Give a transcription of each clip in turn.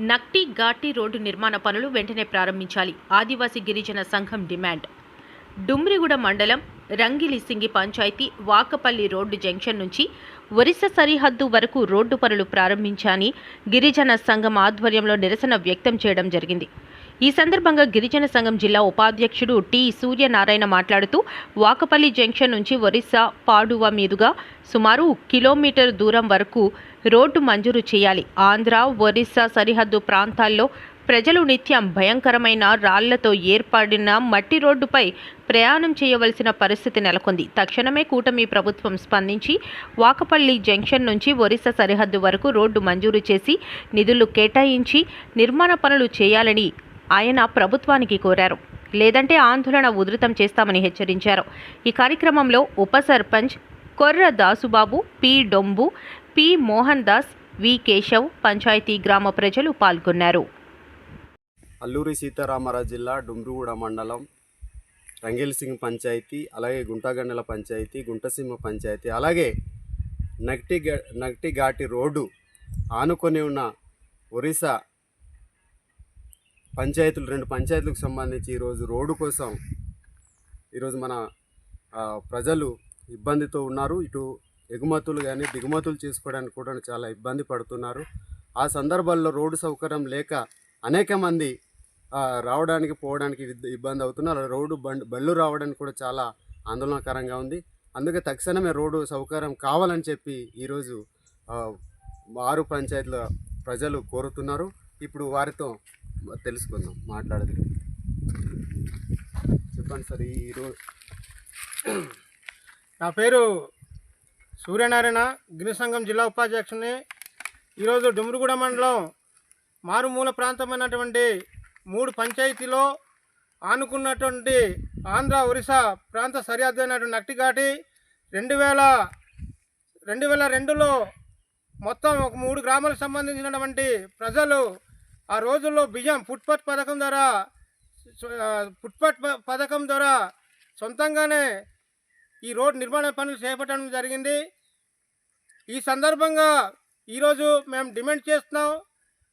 నక్టి Ghaati road నిర్మాణ పనులు వెంటనే ప్రారంభించాలి. ఆదివాసీ గిరిజన సంఘం డిమాండ్. డుమ్రిగూడ మండలం రంగిలిసింగి పంచాయతీ వాకపల్లి రోడ్డు జంక్షన్ నుంచి ఒరిస్సా సరిహద్దు వరకు రోడ్డు పనులు ప్రారంభించాని గిరిజన సంఘం ఆధ్వర్యంలో నిరసన వ్యక్తం చేయడం జరిగింది. ఈ సందర్భంగా గిరిజన సంఘం జిల్లా ఉపాధ్యక్షుడు టి సూర్యనారాయణ మాట్లాడుతూ వాకపల్లి జంక్షన్ నుంచి ఒరిస్సా పాడువ మీదుగా సుమారు కిలోమీటర్ దూరం వరకు రోడ్డు మంజూరు చేయాలి. ఆంధ్ర ఒరిస్సా సరిహద్దు ప్రాంతాల్లో ప్రజలు నిత్యం భయంకరమైన రాళ్ళతో ఏర్పడిన మట్టి రోడ్డుపై ప్రయాణం చేయవలసిన పరిస్థితి నెలకొంది. తక్షణమే కూటమి ప్రభుత్వం స్పందించి వాకపల్లి జంక్షన్ నుంచి ఒరిస్సా సరిహద్దు వరకు రోడ్డు మంజూరు చేసి నిధులు కేటాయించి నిర్మాణ పనులు చేయాలని ఆయన ప్రభుత్వానికి కోరారు. లేదంటే ఆందోళన ఉధృతం చేస్తామని హెచ్చరించారు. ఈ కార్యక్రమంలో ఉప sarpanch Korra Dasubabu P Dombu P. Mohan Das V. Keshav panchayat గ్రామ ప్రజలు పాల్గొన్నారు. అల్లూరి సీతారామరాజు జిల్లా డుమ్రిగూడ మండలం రంగేల్సింగ్ పంచాయతీ అలాగే గుంటగండల పంచాయతీ గుంటసీమ పంచాయతీ అలాగే నగటి నగటి ఘాటి రోడ్డు ఆనుకొని ఉన్న ఒరిస్సా పంచాయతీలు రెండు పంచాయతీలకు సంబంధించి ఈరోజు రోడ్డు కోసం ఈరోజు మన ప్రజలు ఇబ్బందితో ఉన్నారు. ఇటు ఎగుమతులు కానీ దిగుమతులు చేసుకోవడానికి కూడా చాలా ఇబ్బంది పడుతున్నారు. ఆ సందర్భాల్లో రోడ్డు సౌకర్యం లేక అనేక మంది రావడానికి పోవడానికి ఇబ్బంది అవుతున్నారు. రోడ్డు బండ్ బళ్ళు రావడానికి కూడా చాలా ఆందోళనకరంగా ఉంది. అందుకే తక్షణమే రోడ్డు సౌకర్యం కావాలని చెప్పి ఈరోజు ఆరు పంచాయతీల ప్రజలు కోరుతున్నారు. ఇప్పుడు వారితో తెలుసుకుందాం మాట్లాడదు. చెప్పండి సార్ ఈరోజు నా పేరు సూర్యనారాయణ గిరి సంఘం జిల్లా ఉపాధ్యక్షుని. ఈరోజు డుమ్రిగూడ మండలం మారుమూల ప్రాంతమైనటువంటి మూడు పంచాయతీలో ఆనుకున్నటువంటి ఆంధ్ర ఒరిస్సా ప్రాంత సరిహద్దు అయినటువంటి నక్టిఘాటి రెండు వేల రెండు వేల రెండులో మొత్తం ఒక మూడు గ్రామాలకు సంబంధించినటువంటి ప్రజలు ఆ రోజుల్లో బియ్యం ఫుట్పాత్ పథకం ద్వారా ఫుట్పాత్ ప- పథకం ద్వారా సొంతంగానే ఈ రోడ్ నిర్మాణ పనులు చేపట్టడం జరిగింది. ఈ సందర్భంగా ఈరోజు మేము డిమాండ్ చేస్తున్నాం.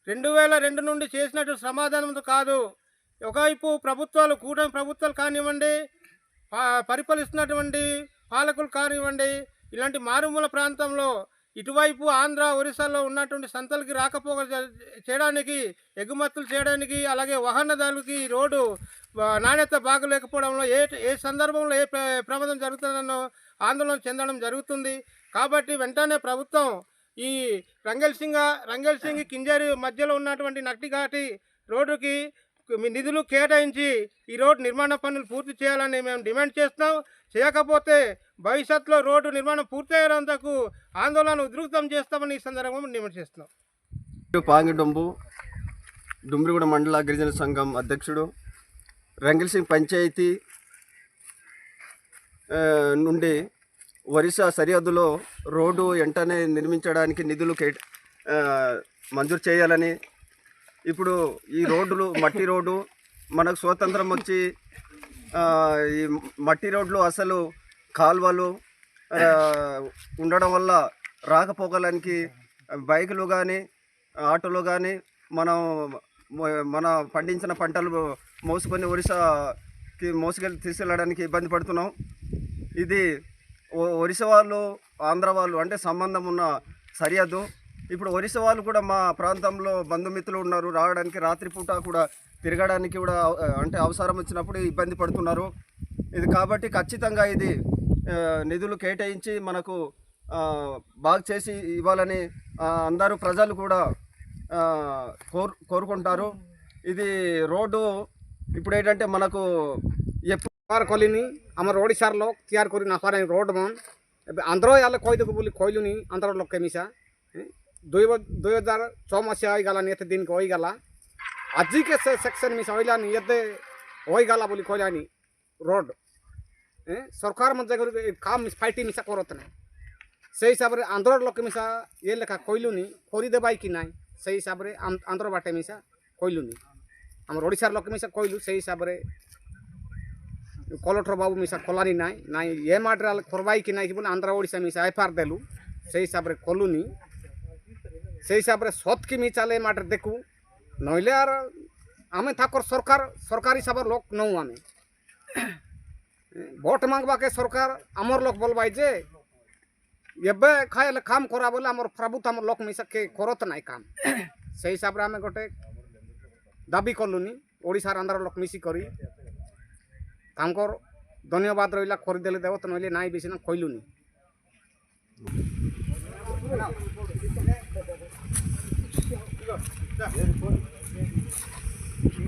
రెండు వేల రెండు నుండి చేసినట్టు సమాధానం కాదు. ఒకవైపు ప్రభుత్వాలు కూటమి ప్రభుత్వాలు కానివ్వండి పరిపాలిస్తున్నటువంటి పాలకులు కానివ్వండి ఇలాంటి మారుమూల ప్రాంతంలో ఇటువైపు ఆంధ్ర ఒరిస్సాలో ఉన్నటువంటి సంతలకి రాకపోక చేయడానికి ఎగుమతులు చేయడానికి అలాగే వాహనదారులకి ఈ రోడ్డు నాణ్యత బాగలేకపోవడంలో ఏ ఏ సందర్భంలో ఏ ప్రమాదం జరుగుతుందనో ఆందోళన చెందడం జరుగుతుంది. కాబట్టి వెంటనే ప్రభుత్వం ఈ రంగల్ సింగ రంగల్ సింగ్ కింజారి మధ్యలో ఉన్నటువంటి నట్టిఘాటి రోడ్డుకి మీ నిధులు కేటాయించి ఈ రోడ్డు నిర్మాణ పనులు పూర్తి చేయాలని మేము డిమాండ్ చేస్తున్నాం. చేయకపోతే భవిష్యత్తులో రోడ్డు నిర్మాణం పూర్తయ్యేంతకు ఆందోళన ఉధృతం చేస్తామని ఈ సందర్భంగా డిమాండ్ చేస్తున్నాం. పాంగిడొంబు డుమ్రిగూడ మండల గిరిజన సంఘం అధ్యక్షుడు రంగిల్సింగ్ పంచాయతీ నుండి ఒరిస్సా సరిహద్దులో రోడ్డు వెంటనే నిర్మించడానికి నిధులు కే మంజూరు చేయాలని. ఇప్పుడు ఈ రోడ్డులు మట్టి రోడ్డు మనకు స్వాతంత్రం వచ్చి ఈ మట్టి రోడ్లు అసలు కాలువలు ఉండడం వల్ల రాకపోకలానికి బైకులు కానీ ఆటోలు కానీ మనం మన పండించిన పంటలు మోసుకొని ఒరిస్సాకి మోసుకెళ్ళి తీసుకెళ్ళడానికి ఇబ్బంది పడుతున్నాం. ఇది ఒరిస్సా వాళ్ళు ఆంధ్ర వాళ్ళు అంటే సంబంధం ఉన్న సరిహద్దు. ఇప్పుడు ఒరిస్సా వాళ్ళు కూడా మా ప్రాంతంలో బంధుమిత్రులు ఉన్నారు. రావడానికి రాత్రిపూట కూడా తిరగడానికి కూడా అంటే అవసరం వచ్చినప్పుడు ఇబ్బంది పడుతున్నారు. ఇది కాబట్టి ఖచ్చితంగా ఇది నిధులు కేటాయించి మనకు ఆ, బాగు చేసి ఇవ్వాలని ఆ, అందరూ ప్రజలు కూడా ఆ, కోరు కోరుకుంటారు ఇది రోడ్డు ఇప్పుడు ఏంటంటే మనకు ఎప్పుడు ତିଆରି କଲିନି ଆମର ଓଡ଼ିଶାର ଲୋକ ତିଆରି କରି ନାପାରେ ରୋଡ଼ ମନ୍ ଏବେ ଆନ୍ଧ୍ର ହେଲେ କହିଦେବୁ ବୋଲି କହିଲୁନି ଆନ୍ଧ୍ର ଲୋକ ମିଶା ଦୁଇ ବ- ଦୁଇ ହଜାର ଛଅ ମସିହା ହୋଇଗଲାନି ଏତେ ଦିନ ହୋଇଗଲା ଆଜିକେ ସେ ସେକ୍ସନ୍ ମିଶା ହୋଇଲାନି ଏତେ ହୋଇଗଲା ବୋଲି କହିଲାନି ରୋଡ଼ হ্যাঁ সরকার মধ্যে কাম ফাইটি মিশা করত না। সেই হিসাবে আন্ধ্রর লোকে মিশা ইয়ে লেখা কইলুনি করিদেবাই কি নাই, সেই হিসাবে আন্ধ্র বাটে মিশা কইলুনি। আমার ওড়িশার লোকে মিশা কইলু, সেই হিসাবে কলটর বাবু মিশা কলানি নাই নাই এ মাড্রা করবাই কি নাই বলে আন্ধ্র ওড়িশা মিশা এফআর দেলু, সেই হিসাবে কলুনি। সেই হিসাবে সৎ কি মিশালে এ মাড্রে দেখু, নইলে আর আমি থাকর সরকার সরকার হিসাবে লোক নৌ আমি। ভোট মাগবাকে সরকার আমার লোক বলবাই যে, এবে খাইলে কাম করা বলে আমার প্রভূত আমার লোক মিশাকে করত নাই কাম। সেই হিসাবে আমি গোটে দাবি কলুনি ওড়িশার আন্ধ্র লোক মিশি করি। তাঙ্কর ধন্যবাদ রইলা করিদেলে দেব তো নইলে নাই বেশি না কইলুনি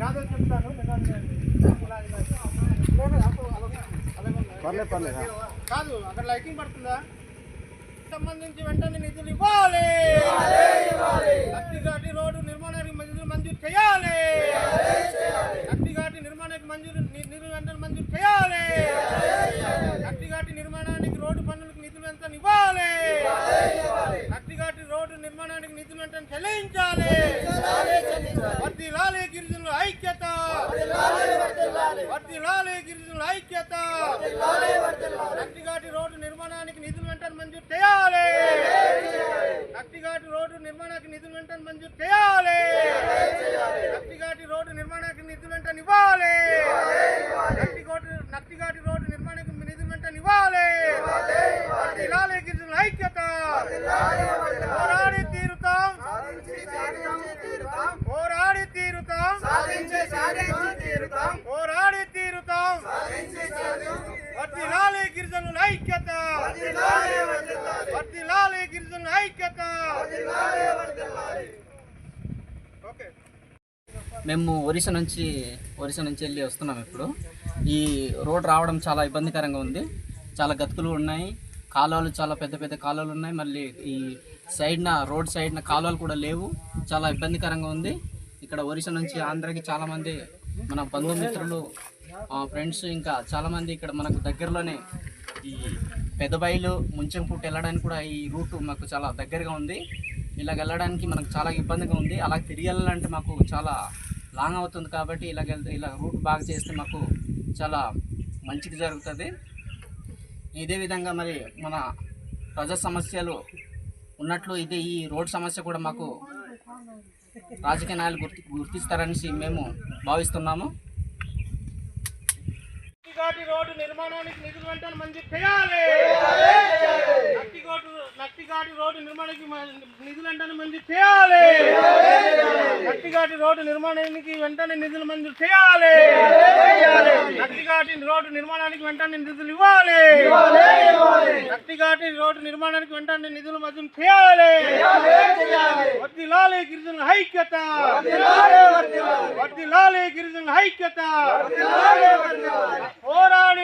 না పర్లేదు పర్లేదు కాదు అక్కడ లైటింగ్ పడుతుందా? సంబంధించి వెంటనే నిధులు ఇవ్వాలి. నట్టిఘాటి రోడ్డు నిర్మాణానికి మంజూరు మంజూరు చేయాలి. నట్టిఘాటి నిర్మాణానికి మంజూరు నిధులు వెంటనే మంజూరు చేయాలి. నట్టిఘాటి నిర్మాణానికి రోడ్డు పనులకు నిధులు వెంటనే ఇవ్వాలి. నట్టిఘాటి రోడ్డు నిర్మాణానికి నిధులు వెంటనే చెల్లించాలి. వడ్డీ లాలే గిరిజ వర్ధిల్లాలి గిరిజనుల ఐక్యత నట్టిఘాటి రోడ్డు నిర్మాణానికి నిధులు వెంటనే మంజూరు చేయాలి నట్టిఘాటి రోడ్డు నిర్మాణానికి నిధులు వెంటనే మంజూరు చేయాలి. నట్టిఘాటి రోడ్డు నిర్మాణానికి నిధులు వెంటనే ఇవ్వాలి. నట్టిఘాటి నట్టిఘాటి రోడ్డు నిర్మాణానికి నిధులు వెంటనే ఇవ్వాలి. వర్ధిల్లాలి గిరిజన ఐక్యత. పోరాడి తీరుతాం. పోరాడి తీరుతాం. పోరాడి తీరుతాం. వర్ధిల్లాలి గిరిజనుల ఐక్యత వర్ధిల్లాలి గిరిజనుల ఐక్యత ఓకే మేము ఒరిస్సా నుంచి ఒరిస్సా నుంచి వెళ్ళి వస్తున్నాం ఇప్పుడు. ఈ రోడ్ రావడం చాలా ఇబ్బందికరంగా ఉంది. చాలా గతుకులు ఉన్నాయి. కాలువలు చాలా పెద్ద పెద్ద కాలువలు ఉన్నాయి. మళ్ళీ ఈ సైడ్న రోడ్ సైడ్న కాలువలు కూడా లేవు. చాలా ఇబ్బందికరంగా ఉంది. ఇక్కడ ఒరిస్సా నుంచి ఆంధ్రాకి చాలామంది మన బంధుమిత్రులు ఫ్రెండ్స్ ఇంకా చాలామంది ఇక్కడ మనకు దగ్గరలోనే ఈ పెదబైలు ముంచెంపుట్టు వెళ్ళడానికి కూడా ఈ రూట్ మాకు చాలా దగ్గరగా ఉంది. ఇలాగ వెళ్ళడానికి మనకు చాలా ఇబ్బందిగా ఉంది. అలా తిరిగి వెళ్ళాలంటే మాకు చాలా లాంగ్ అవుతుంది కాబట్టి ఇలాగ వెళ్తే ఇలా రూట్ బాగా చేస్తే మాకు చాలా మంచిది జరుగుతుంది. ఇదే విధంగా మరి మన ప్రజా సమస్యలు ఉన్నట్లు ఇదే ఈ రోడ్ సమస్య కూడా మాకు రాజకీయ నాయకులు గుర్తి గుర్తిస్తారనేసి మేము భావిస్తున్నాము. నట్టిఘాటి రోడ్డు నిర్మాణానికి నిధులు వెంటనే మంజూరు చేయాలి. నట్టిఘాటు నట్టిఘాటి రోడ్డు నిర్మాణానికి నిధులు వెంటనే మంజూరు చేయాలి. నట్టిఘాటి రోడ్డు నిర్మాణానికి వెంటనే నిధులు మంజూరు చేయాలి. నట్టిఘాటి రోడ్డు నిర్మాణానికి వెంటనే నిధులు ఇవ్వాలి. నట్టిఘాటి రోడ్డు నిర్మాణానికి వెంటనే నిధులు మంజూరు చేయాలి. వర్ధిల్లాలి గిరిజనుల ఐక్యత. వర్ధిల్లాలి గిరిజనుల ఐక్యత. పోరాడి